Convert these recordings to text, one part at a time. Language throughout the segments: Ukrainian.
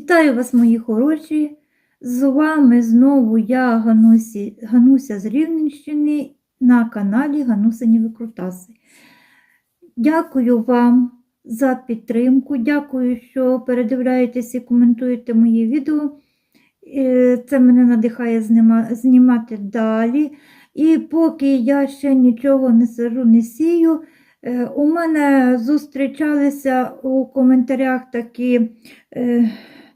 Вітаю вас, мої хороші! З вами знову я, Ганусі, Гануся з Рівненщини, на каналі Ганусині Викрутаси. Дякую вам за підтримку. Дякую, що передивляєтесь і коментуєте мої відео. Е, Це мене надихає знімати далі. І поки я ще нічого не сажу, не сію, е, у мене зустрічалися у коментарях такі е,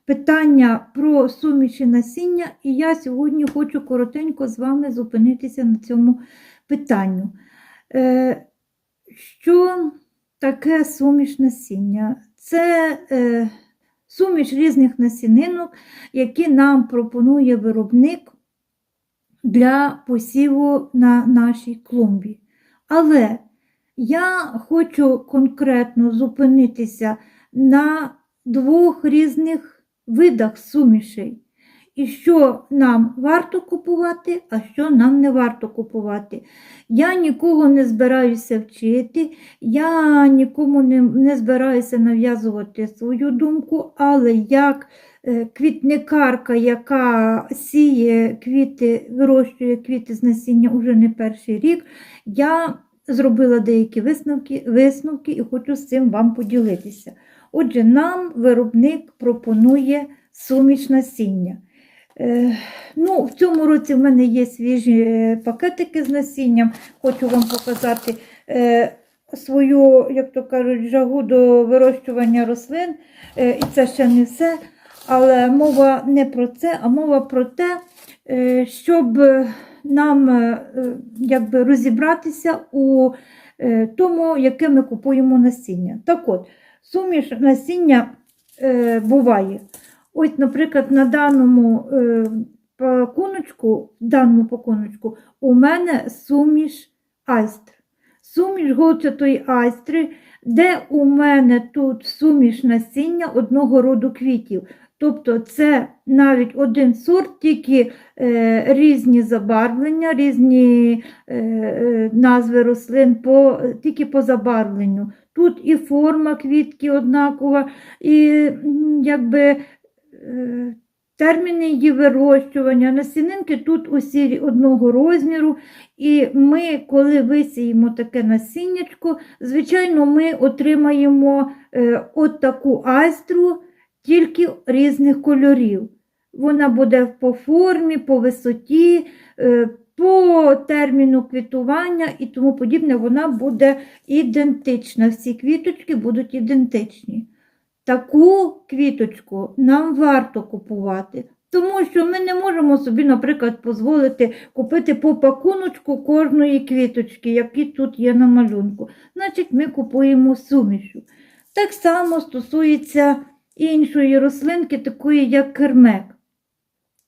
питання про суміші насіння, і я сьогодні хочу коротенько з вами зупинитися на цьому питанню. Е, Що таке суміш насіння? Це е, суміш різних насінинок, які нам пропонує виробник для посіву на нашій клумбі. Але я хочу конкретно зупинитися на двох різних видах сумішей. І що нам варто купувати, а що нам не варто купувати. Я нікого не збираюся вчити, я нікому не, не збираюся нав'язувати свою думку, але як е, квітникарка, яка сіє квіти, вирощує квіти з насіння уже не перший рік, я зробила деякі висновки, висновки і хочу з цим вам поділитися. Отже, нам виробник пропонує суміш насіння. Е, ну, В цьому році в мене є свіжі е, пакетики з насінням. Хочу вам показати е, свою, як то кажуть, жагу до вирощування рослин. І це ще не все. Але мова не про це, а мова про те, щоб нам якби розібратися у тому, яке ми купуємо насіння. Так от, суміш насіння е, буває. Ось, наприклад, на даному е, пакуночку, даному пакуночку у мене суміш айстр. Суміш голчатої айстри, де у мене тут суміш насіння одного роду квітів. Тобто це навіть один сорт, тільки е, різні забарвлення, різні е, е, назви рослин, по, тільки по забарвленню. Тут і форма квітки однакова, і якби е, терміни її вирощування. Насінинки тут усі одного розміру. І ми, коли висіємо таке насіннячко, звичайно, ми отримаємо е, от таку айстру, тільки різних кольорів. Вона буде по формі, по висоті, е, по терміну квітування і тому подібне, вона буде ідентична. Всі квіточки будуть ідентичні. Таку квіточку нам варто купувати, тому що ми не можемо собі, наприклад, дозволити купити по пакуночку кожної квіточки, які тут є на малюнку. Значить, ми купуємо сумішу. Так само стосується іншої рослинки, такої як кермек.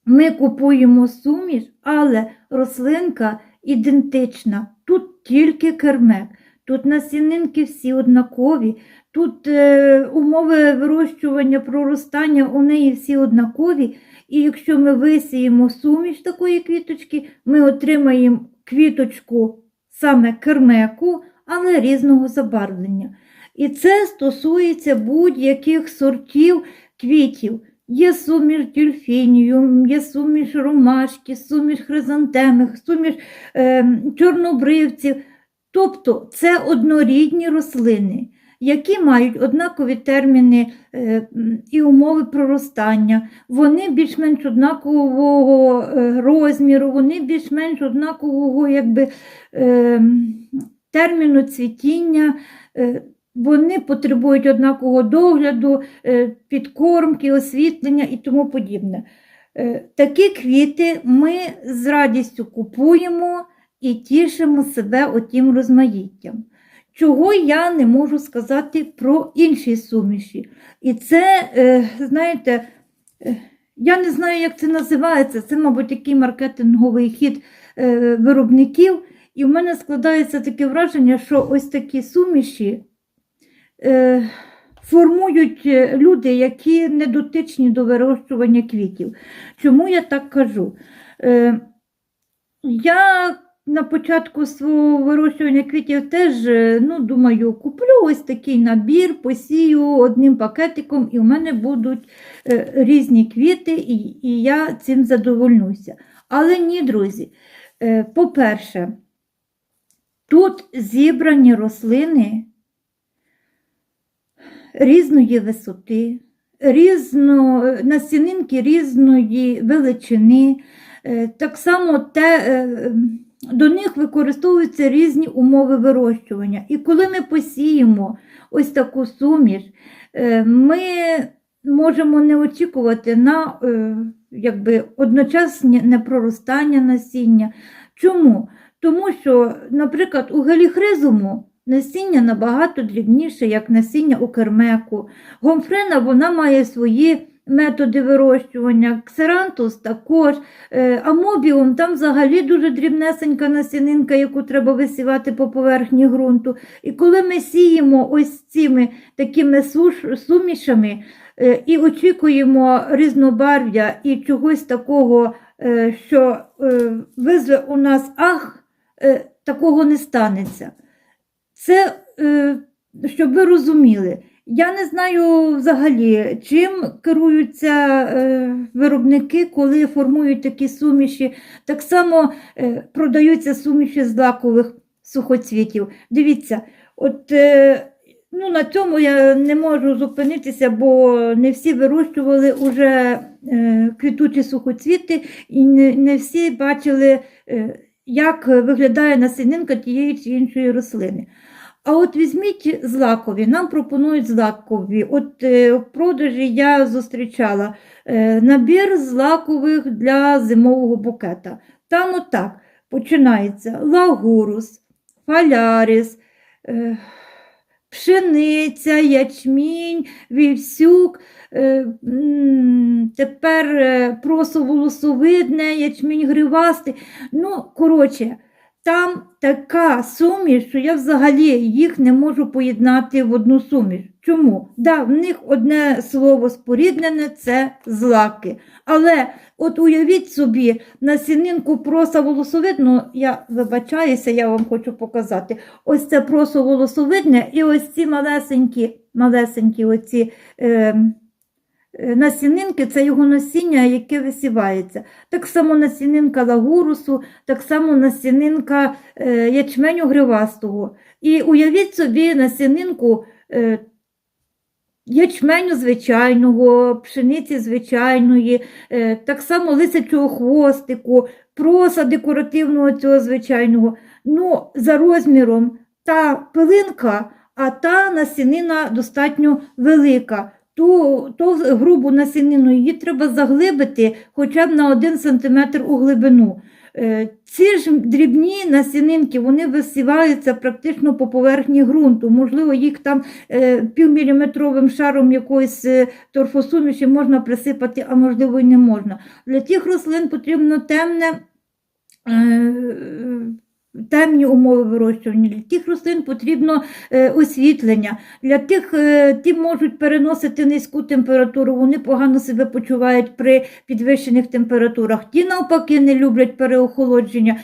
Ми купуємо суміш, але рослинка ідентична. Тут тільки кермек. Тут насінинки всі однакові, тут е, умови вирощування, проростання у неї всі однакові. І якщо ми висіємо суміш такої квіточки, ми отримаємо квіточку саме кермеку, але різного забарвлення. І це стосується будь-яких сортів квітів. Є суміш дельфінію, є суміш ромашки, суміш хризантеми, суміш е, чорнобривців. Тобто це однорідні рослини, які мають однакові терміни е, і умови проростання. Вони більш-менш однакового е, розміру, вони більш-менш однакового якби, е, терміну цвітіння. Е, вони потребують однакового догляду, е, підкормки, освітлення і тому подібне. Е, Такі квіти ми з радістю купуємо і тішимо себе отім розмаїттям. Чого я не можу сказати про інші суміші. І це, е, знаєте, я не знаю, як це називається. Це, мабуть, такий маркетинговий хід виробників. І в мене складається таке враження, що ось такі суміші формують е, люди, які не дотичні до вирощування квітів. Чому я так кажу? Е, я на початку свого вирощування квітів теж, е, ну, думаю, куплю ось такий набір, посію одним пакетиком, і в мене будуть е, різні квіти, і, і я цим задовольнуся. Але ні, друзі. Е, По-перше, тут зібрані рослини різної висоти, різно, насінинки різної величини. Е, Так само те, е, до них використовуються різні умови вирощування. І коли ми посіємо ось таку суміш, е, ми можемо не очікувати на якби, одночасне непроростання насіння. Чому? Тому що, наприклад, у геліхризуму насіння набагато дрібніше, як насіння у кермеку. Гомфрена вона має свої методи вирощування, ксерантус також, е, амобіум там взагалі дуже дрібнесенька насінинка, яку треба висівати по поверхні ґрунту. І коли ми сіємо ось цими такими сумішами е, і очікуємо різнобарв'я і чогось такого, е, що визве у нас ах, такого не станеться. Це, е, щоб ви розуміли, я не знаю взагалі, чим керуються е, виробники, коли формують такі суміші. Так само е, продаються суміші з лакових сухоцвітів. Дивіться, от ну, на цьому я не можу зупинитися, бо не всі вирощували уже квітучі сухоцвіти, і не, всі бачили, як виглядає насінинка тієї чи іншої рослини. А от візьміть злакові, нам пропонують злакові. От е, в продажі я зустрічала е, набір злакових для зимового букета. Там отак починається лагурус, фаляріс, е, пшениця, ячмінь, вівсюк, тепер е, просоволосовидне, ячмінь гривастий. Ну, коротше, там така суміш, що я взагалі їх не можу поєднати в одну суміш. Чому? Да, в них одне слово споріднене це злаки. Але от уявіть собі, насінинку проса волосовидну, я вибачаюся, я вам хочу показати. Ось це просо волосовидне і ось ці малесенькі, малесенькі оці. Е, Насінинки це його насіння, яке висівається. Так само насінинка лагурусу, так само насінинка е, ячменю гривастого. І уявіть собі насінинку е, ячменю звичайного, пшениці звичайної, е, так само лисячого хвостику, проса декоративного цього звичайного. Ну, за розміром та пилинка, а та насінина достатньо велика ту, ту грубу насінину її треба заглибити хоча б на 1 см у глибину. Е, Ці ж дрібні насінинки вони висіваються практично по поверхні ґрунту. Можливо, їх там е, півміліметровим шаром якоїсь е, торфосуміші можна присипати, а можливо і не можна. Для тих рослин потрібно темне. Темні умови вирощування. Для тих рослин потрібно е, освітлення. Для тих е, ті можуть переносити низьку температуру, вони погано себе почувають при підвищених температурах. Ті, навпаки, не люблять переохолодження.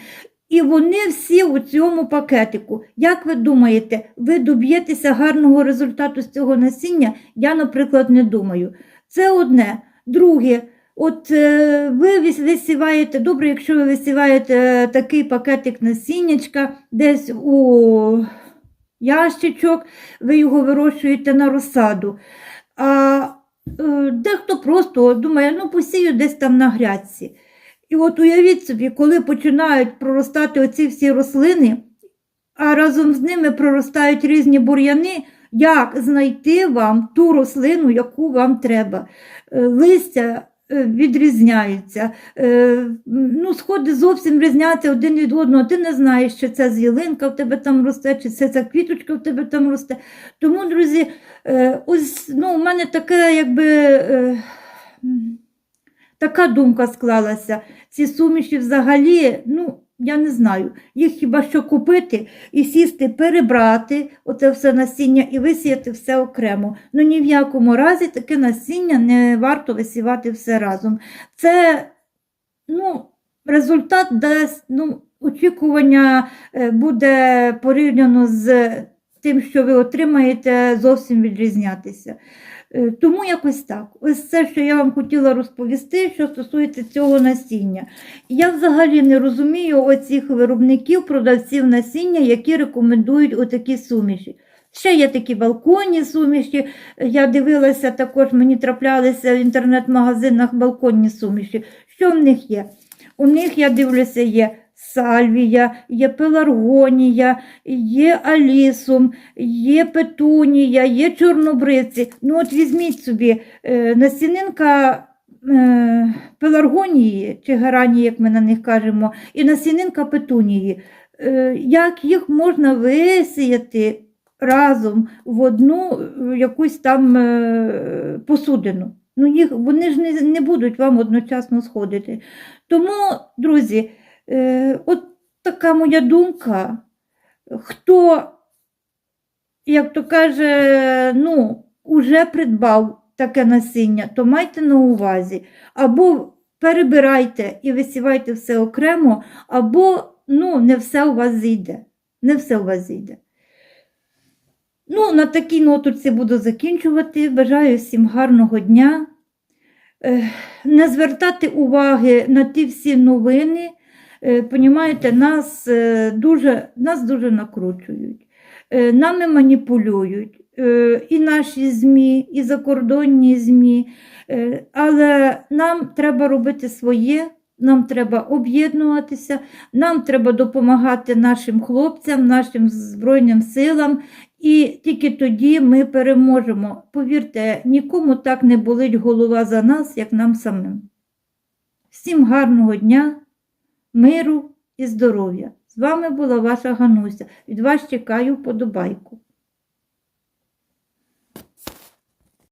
І вони всі у цьому пакетику. Як ви думаєте, ви доб'єтеся гарного результату з цього насіння? Я, наприклад, не думаю. Це одне. Друге, от е, ви висіваєте, добре, якщо ви висіваєте е, такий пакетик насіннячка десь у ящичок, ви його вирощуєте на розсаду. А е, дехто просто думає, ну посію десь там на грядці. І от уявіть собі, коли починають проростати оці всі рослини, а разом з ними проростають різні бур'яни, як знайти вам ту рослину, яку вам треба. Листя відрізняються, е, ну, сходи зовсім різняться один від одного. Ти не знаєш, чи це з'ялинка в тебе там росте, чи це ця квіточка в тебе там росте. Тому, друзі, е, ось ну, у мене таке, якби. е, Така думка склалася. Ці суміші взагалі, ну, я не знаю, їх хіба що купити і сісти, перебрати оце все насіння і висіяти все окремо. Ну ні в якому разі таке насіння не варто висівати все разом. Це ну, результат дасть ну, очікування е, буде порівняно з тим, що ви отримаєте, зовсім відрізнятися. Е, Тому якось так. Ось це, що я вам хотіла розповісти, що стосується цього насіння. Я взагалі не розумію оцих виробників, продавців насіння, які рекомендують отакі суміші. Ще є такі балконні суміші. Я дивилася також, мені траплялися в інтернет-магазинах балконні суміші. Що в них є? У них, я дивлюся, є сальвія, є пеларгонія, є алісум, є петунія, є чорнобриці. Ну от візьміть собі е, насінинка е, пеларгонії чи геранії, як ми на них кажемо, і насінинка петунії. Е, як їх можна висіяти разом в одну якусь там посудину? Ну, їх, вони ж не, не будуть вам одночасно сходити. Тому, друзі, от така моя думка. Хто, як то каже, ну, уже придбав таке насіння, то майте на увазі. Або перебирайте і висівайте все окремо, або ну, не все у вас зійде. Не все у вас зійде. Ну, на такій нотурці буду закінчувати. Бажаю всім гарного дня. Е, Не звертати уваги на ті всі новини. Е, Понімаєте, нас е, дуже, нас дуже накручують, Е, нами маніпулюють. І наші ЗМІ, і закордонні ЗМІ. Але нам треба робити своє, нам треба об'єднуватися, нам треба допомагати нашим хлопцям, нашим Збройним силам. І тільки тоді ми переможемо. Повірте, нікому так не болить голова за нас, як нам самим. Всім гарного дня, миру і здоров'я! З вами була ваша Гануся. Від вас чекаю вподобайку.